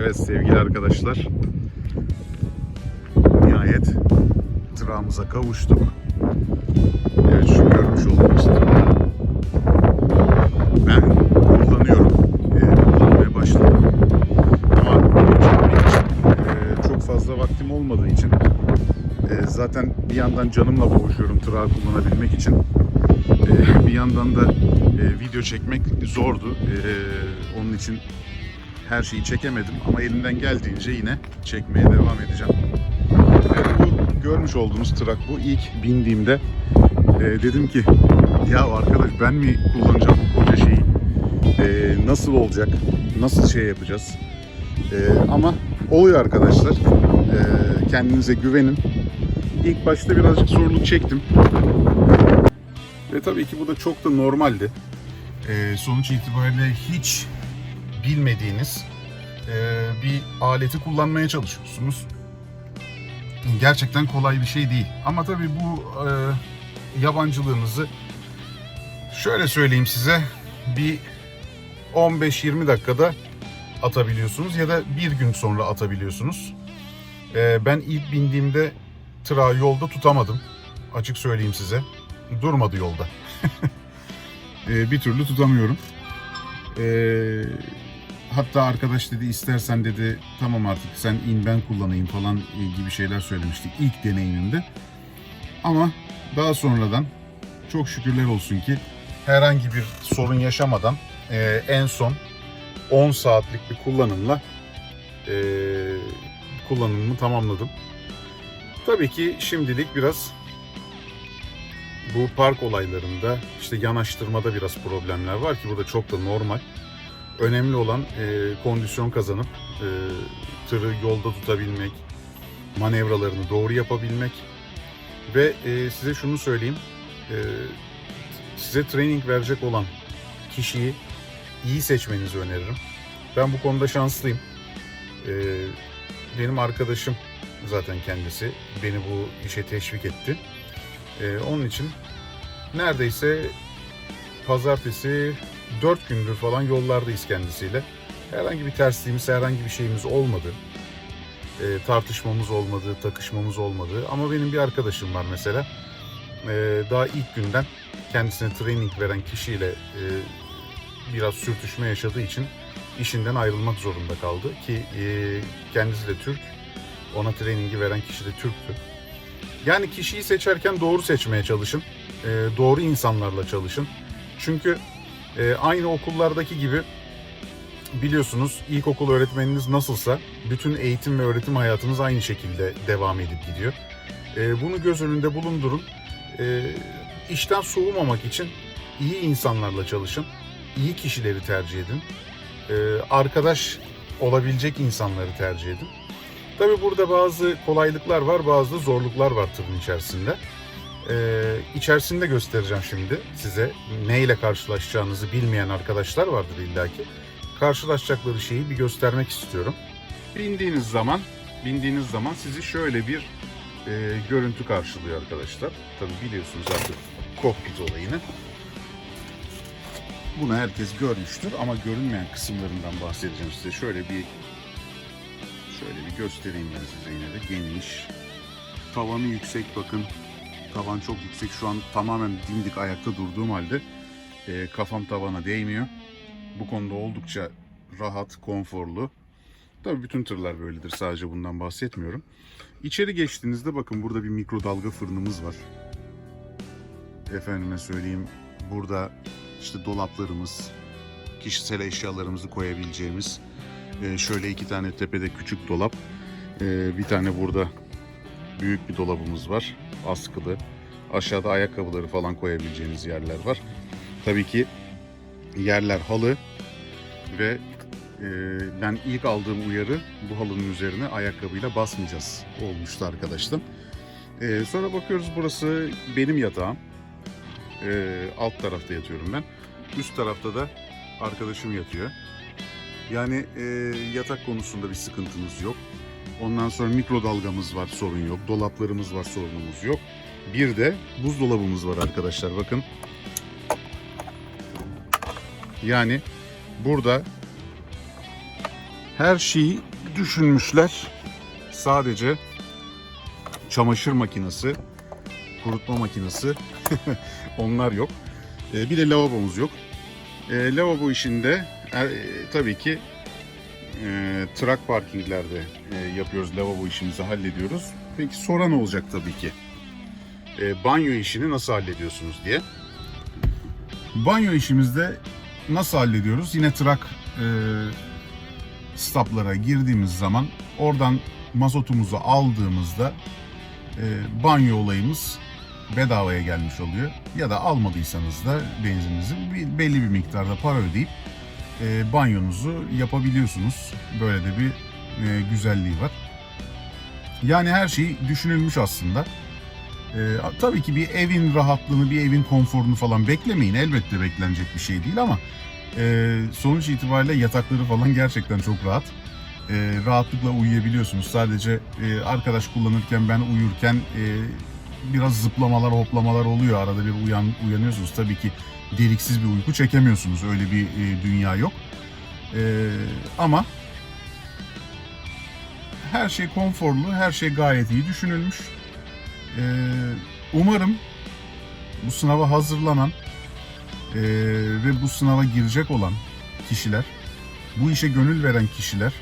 Evet sevgili arkadaşlar. Nihayet tırağımıza kavuştuk. Evet şu görmüş olduğunuz tırağı ben kullanıyorum. Ee, kullanmaya başladım. Ama e, çok fazla vaktim olmadığı için e, zaten bir yandan canımla boğuşuyorum tırağı kullanabilmek için. E, bir yandan da e, video çekmek zordu. E, onun için her şeyi çekemedim ama elimden geldiğince yine çekmeye devam edeceğim. Evet, bu görmüş olduğunuz trak bu. İlk bindiğimde e, dedim ki ya arkadaş ben mi kullanacağım bu koca şeyi? E, nasıl olacak? Nasıl şey yapacağız? E, ama oluyor arkadaşlar. E, kendinize güvenin. İlk başta birazcık zorluk çektim. Ve tabii ki bu da çok da normaldi. E, sonuç itibariyle hiç bilmediğiniz e, bir aleti kullanmaya çalışıyorsunuz. Gerçekten kolay bir şey değil. Ama tabii bu e, yabancılığınızı şöyle söyleyeyim size bir 15-20 dakikada atabiliyorsunuz ya da bir gün sonra atabiliyorsunuz. E, ben ilk bindiğimde tırağı yolda tutamadım. Açık söyleyeyim size. Durmadı yolda. Bir türlü tutamıyorum. Ee, hatta arkadaş dedi istersen dedi tamam artık sen in ben kullanayım falan e, gibi şeyler söylemiştik ilk deneyimimde. Ama daha sonradan çok şükürler olsun ki herhangi bir sorun yaşamadan e, en son 10 saatlik bir kullanımla e, kullanımımı tamamladım. Tabii ki şimdilik biraz bu park olaylarında işte yanaştırmada biraz problemler var ki bu da çok da normal. Önemli olan e, kondisyon kazanıp e, tırı yolda tutabilmek, manevralarını doğru yapabilmek ve e, size şunu söyleyeyim, e, size training verecek olan kişiyi iyi seçmenizi öneririm. Ben bu konuda şanslıyım. E, benim arkadaşım zaten kendisi beni bu işe teşvik etti. Ee, onun için neredeyse pazartesi 4 gündür falan yollardayız kendisiyle. Herhangi bir tersliğimiz, herhangi bir şeyimiz olmadı. Ee, tartışmamız olmadı, takışmamız olmadı. Ama benim bir arkadaşım var mesela. Ee, daha ilk günden kendisine training veren kişiyle e, biraz sürtüşme yaşadığı için işinden ayrılmak zorunda kaldı. Ki e, kendisi de Türk. Ona trainingi veren kişi de Türktü. Yani kişiyi seçerken doğru seçmeye çalışın. Ee, doğru insanlarla çalışın. Çünkü e, aynı okullardaki gibi biliyorsunuz ilkokul öğretmeniniz nasılsa bütün eğitim ve öğretim hayatınız aynı şekilde devam edip gidiyor. Ee, bunu göz önünde bulundurun. Ee, işten soğumamak için iyi insanlarla çalışın. iyi kişileri tercih edin. Ee, arkadaş olabilecek insanları tercih edin. Tabi burada bazı kolaylıklar var, bazı zorluklar var tırın içerisinde. Ee, içerisinde göstereceğim şimdi size neyle karşılaşacağınızı bilmeyen arkadaşlar vardır illaki. Karşılaşacakları şeyi bir göstermek istiyorum. Bindiğiniz zaman, bindiğiniz zaman sizi şöyle bir e, görüntü karşılıyor arkadaşlar. Tabi biliyorsunuz artık kokpit olayını. Bunu herkes görmüştür ama görünmeyen kısımlarından bahsedeceğim size. Şöyle bir Şöyle bir göstereyim ben size yine de geniş. Tavanı yüksek bakın. Tavan çok yüksek. Şu an tamamen dimdik ayakta durduğum halde e, kafam tavana değmiyor. Bu konuda oldukça rahat, konforlu. Tabii bütün tırlar böyledir. Sadece bundan bahsetmiyorum. İçeri geçtiğinizde bakın burada bir mikrodalga fırınımız var. Efendime söyleyeyim burada işte dolaplarımız, kişisel eşyalarımızı koyabileceğimiz ee, şöyle iki tane tepede küçük dolap. Ee, bir tane burada büyük bir dolabımız var. Askılı. Aşağıda ayakkabıları falan koyabileceğiniz yerler var. Tabii ki yerler halı ve e, ben ilk aldığım uyarı bu halının üzerine ayakkabıyla basmayacağız olmuştu arkadaşlar. Ee, sonra bakıyoruz burası benim yatağım. Ee, alt tarafta yatıyorum ben. Üst tarafta da arkadaşım yatıyor. Yani e, yatak konusunda bir sıkıntımız yok. Ondan sonra mikrodalgamız var sorun yok. Dolaplarımız var sorunumuz yok. Bir de buzdolabımız var arkadaşlar bakın. Yani burada her şeyi düşünmüşler. Sadece çamaşır makinesi, kurutma makinesi onlar yok. Ee, bir de lavabomuz yok. Ee, lavabo işinde e, tabii ki e, truck parkinglerde e, yapıyoruz lavabo işimizi hallediyoruz. Peki soran olacak tabii ki. E, banyo işini nasıl hallediyorsunuz diye. Banyo işimizde nasıl hallediyoruz? Yine truck e, stoplara girdiğimiz zaman oradan mazotumuzu aldığımızda e, banyo olayımız bedavaya gelmiş oluyor. Ya da almadıysanız da benzininizi belli bir miktarda para ödeyip e, banyonuzu yapabiliyorsunuz. Böyle de bir e, güzelliği var. Yani her şey düşünülmüş aslında. E, tabii ki bir evin rahatlığını, bir evin konforunu falan beklemeyin. Elbette beklenecek bir şey değil ama e, sonuç itibariyle yatakları falan gerçekten çok rahat. E, rahatlıkla uyuyabiliyorsunuz. Sadece e, arkadaş kullanırken ben uyurken e, biraz zıplamalar, hoplamalar oluyor. Arada bir uyan, uyanıyorsunuz. Tabii ki deliksiz bir uyku çekemiyorsunuz. Öyle bir e, dünya yok. E, ama her şey konforlu, her şey gayet iyi düşünülmüş. E, umarım bu sınava hazırlanan e, ve bu sınava girecek olan kişiler, bu işe gönül veren kişiler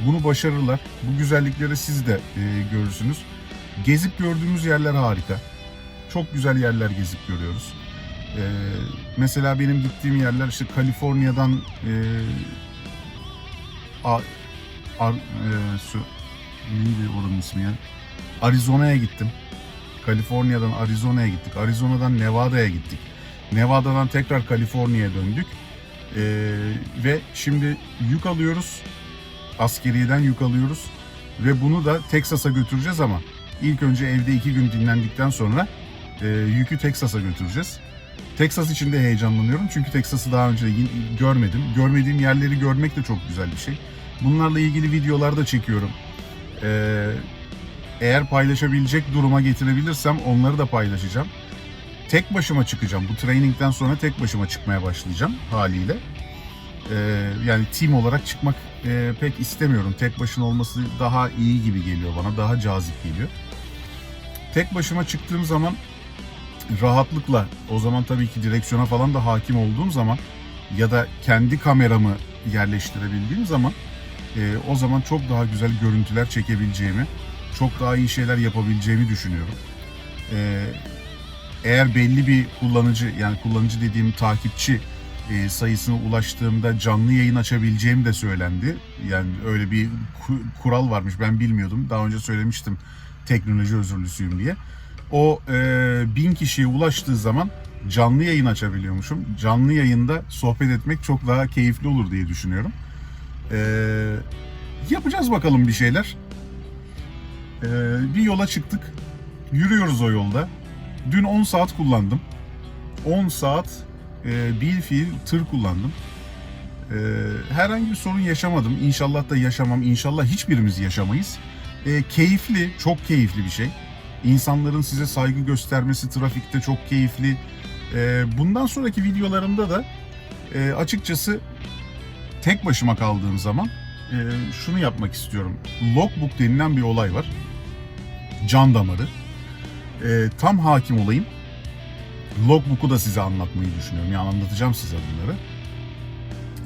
bunu başarırlar. Bu güzellikleri siz de e, görürsünüz. Gezip gördüğümüz yerler harika. Çok güzel yerler gezip görüyoruz. Ee, mesela benim gittiğim yerler işte Kaliforniya'dan e, a, ar, e, su, neydi oranın ismi ya? Arizona'ya gittim. Kaliforniya'dan Arizona'ya gittik. Arizona'dan Nevada'ya gittik. Nevada'dan tekrar Kaliforniya'ya döndük. Ee, ve şimdi yük alıyoruz. Askeriyeden yük alıyoruz. Ve bunu da Teksas'a götüreceğiz ama ilk önce evde iki gün dinlendikten sonra e, yükü Teksas'a götüreceğiz. Teksas için de heyecanlanıyorum çünkü Teksas'ı daha önce görmedim. Görmediğim yerleri görmek de çok güzel bir şey. Bunlarla ilgili videolar da çekiyorum. Ee, eğer paylaşabilecek duruma getirebilirsem onları da paylaşacağım. Tek başıma çıkacağım. Bu trainingden sonra tek başıma çıkmaya başlayacağım haliyle. Ee, yani team olarak çıkmak e, pek istemiyorum. Tek başına olması daha iyi gibi geliyor bana. Daha cazip geliyor. Tek başıma çıktığım zaman rahatlıkla o zaman tabii ki direksiyona falan da hakim olduğum zaman ya da kendi kameramı yerleştirebildiğim zaman e, o zaman çok daha güzel görüntüler çekebileceğimi, çok daha iyi şeyler yapabileceğimi düşünüyorum. E, eğer belli bir kullanıcı yani kullanıcı dediğim takipçi e, sayısına ulaştığımda canlı yayın açabileceğim de söylendi. Yani öyle bir ku- kural varmış ben bilmiyordum. Daha önce söylemiştim teknoloji özürlüsüyüm diye. O e, bin kişiye ulaştığı zaman canlı yayın açabiliyormuşum. Canlı yayında sohbet etmek çok daha keyifli olur diye düşünüyorum. E, yapacağız bakalım bir şeyler. E, bir yola çıktık. Yürüyoruz o yolda. Dün 10 saat kullandım. 10 saat e, bil fiil tır kullandım. E, herhangi bir sorun yaşamadım. İnşallah da yaşamam. İnşallah hiçbirimiz yaşamayız. E, keyifli, çok keyifli bir şey. İnsanların size saygı göstermesi trafikte çok keyifli. E, bundan sonraki videolarımda da e, açıkçası tek başıma kaldığım zaman e, şunu yapmak istiyorum. Logbook denilen bir olay var. Can damarı. E, tam hakim olayım. Logbook'u da size anlatmayı düşünüyorum. Yani anlatacağım size bunları.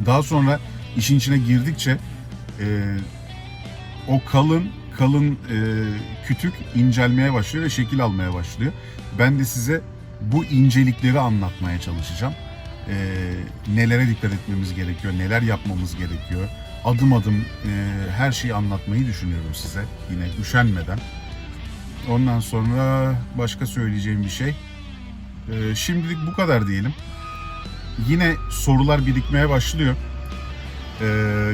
Daha sonra işin içine girdikçe e, o kalın kalın e, kütük incelmeye başlıyor ve şekil almaya başlıyor. Ben de size bu incelikleri anlatmaya çalışacağım. E, nelere dikkat etmemiz gerekiyor, neler yapmamız gerekiyor. Adım adım e, her şeyi anlatmayı düşünüyorum size yine üşenmeden. Ondan sonra başka söyleyeceğim bir şey. Ee, şimdilik bu kadar diyelim. Yine sorular birikmeye başlıyor. Ee,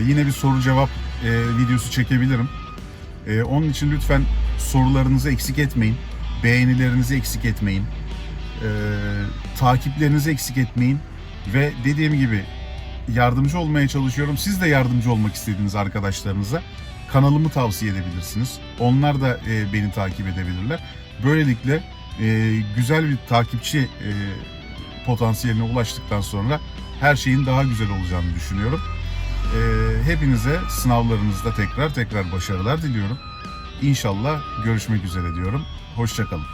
yine bir soru cevap e, videosu çekebilirim. Ee, onun için lütfen sorularınızı eksik etmeyin. Beğenilerinizi eksik etmeyin. Ee, takiplerinizi eksik etmeyin. Ve dediğim gibi yardımcı olmaya çalışıyorum. Siz de yardımcı olmak istediğiniz arkadaşlarınıza kanalımı tavsiye edebilirsiniz. Onlar da e, beni takip edebilirler. Böylelikle e, güzel bir takipçi e, potansiyeline ulaştıktan sonra her şeyin daha güzel olacağını düşünüyorum. Ee, hepinize sınavlarınızda tekrar tekrar başarılar diliyorum. İnşallah görüşmek üzere diyorum. Hoşçakalın.